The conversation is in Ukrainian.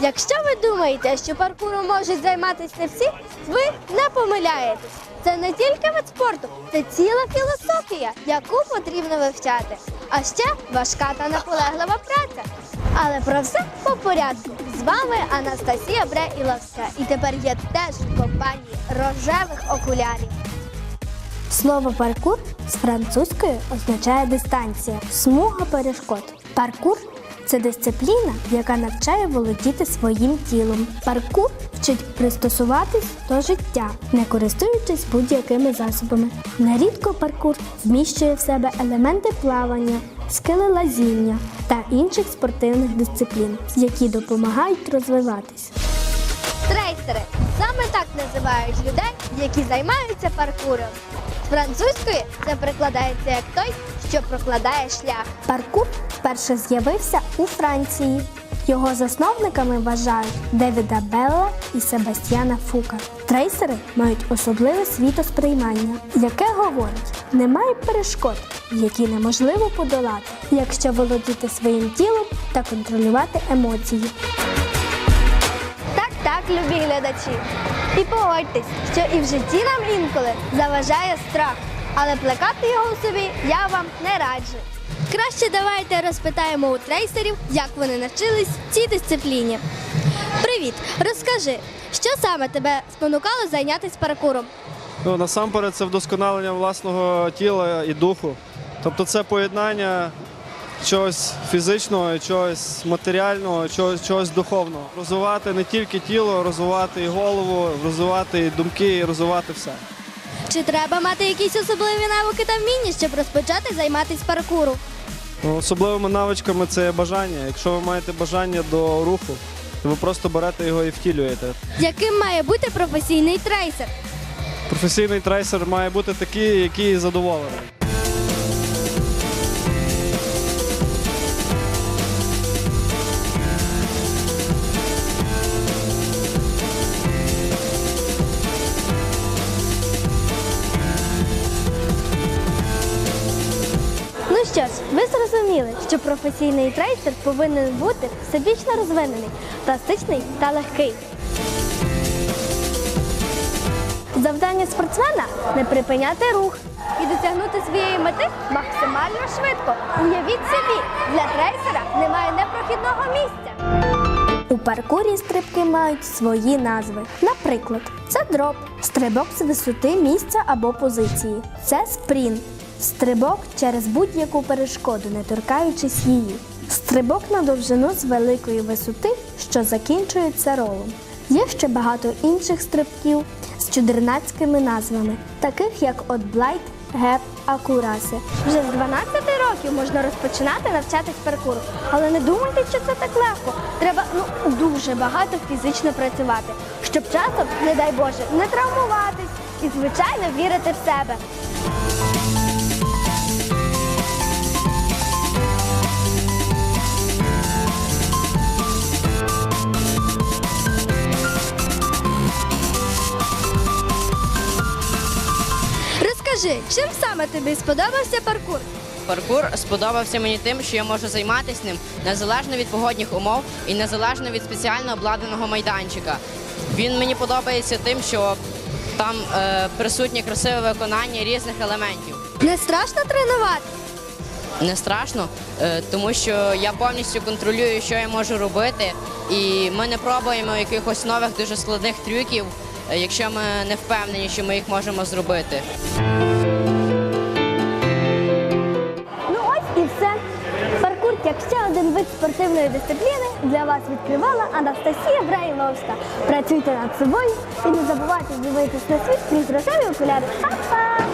Якщо ви думаєте, що паркуром можуть займатися не всі, ви не помиляєтесь. Це не тільки вид спорту, це ціла філософія, яку потрібно вивчати. А ще важка та наполеглива праця. Але про все по порядку. З вами Анастасія Бреіловська. І тепер я теж в компанії рожевих окулярів. Слово паркур з французької означає дистанція, смуга перешкод. Паркур це дисципліна, яка навчає володіти своїм тілом. Паркур вчить пристосуватись до життя, не користуючись будь-якими засобами. Нерідко паркур вміщує в себе елементи плавання, скили лазіння та інших спортивних дисциплін, які допомагають розвиватись. Трейсери саме так називають людей, які займаються паркуром. З французької це перекладається як той, що прокладає шлях. Паркур вперше з'явився у Франції. Його засновниками вважають Девіда Белла і Себастьяна Фука. Трейсери мають особливе світосприймання, яке говорить, немає перешкод, які неможливо подолати, якщо володіти своїм тілом та контролювати емоції. Так, так, любі глядачі. І погодьтесь, що і в житті нам інколи заважає страх, але плекати його у собі я вам не раджу. Краще давайте розпитаємо у трейсерів, як вони навчились цій дисципліні. Привіт, розкажи, що саме тебе спонукало зайнятися паркуром? Ну, насамперед, це вдосконалення власного тіла і духу. Тобто це поєднання чогось фізичного, чогось матеріального, чогось, чогось духовного. Розвивати не тільки тіло, розвивати і голову, розвивати і думки, і розвивати все. Чи треба мати якісь особливі навики та вміння, щоб розпочати займатися паркуром? Ну, особливими навичками це є бажання. Якщо ви маєте бажання до руху, то ви просто берете його і втілюєте. Яким має бути професійний трейсер? Професійний трейсер має бути такий, який задоволений. Що ж, ви зрозуміли, що професійний трейсер повинен бути всебічно розвинений, пластичний та легкий. Завдання спортсмена не припиняти рух і досягнути своєї мети максимально швидко. Уявіть собі, для трейсера немає непрохідного місця. У паркурі стрибки мають свої назви. Наприклад, це дроп, стрибок з висоти місця або позиції. Це спринт, стрибок через будь-яку перешкоду, не торкаючись її. Стрибок на довжину з великої висоти, що закінчується ролом. Є ще багато інших стрибків з чудернацькими назвами, таких як отблайт, геп, акураси. Вже з 12 років можна розпочинати навчатись паркуру. Але не думайте, що це так легко. Треба ну дуже багато фізично працювати, щоб часом, не дай Боже, не травмуватись і, звичайно, вірити в себе. Розкажи, чим саме тобі сподобався паркур? Паркур сподобався мені тим, що я можу займатися ним незалежно від погодних умов і незалежно від спеціально обладнаного майданчика. Він мені подобається тим, що там е, присутнє красиве виконання різних елементів. Не страшно тренувати? Не страшно, е, тому що я повністю контролюю, що я можу робити, і ми не пробуємо якихось нових дуже складних трюків, якщо ми не впевнені, що ми їх можемо зробити. Ну ось і все. Паркур, як ще один вид спортивної дисципліни, для вас відкривала Анастасія Браїловська. Працюйте над собою і не забувайте дивитись на світ крізь рожеві окуляри. Па-па!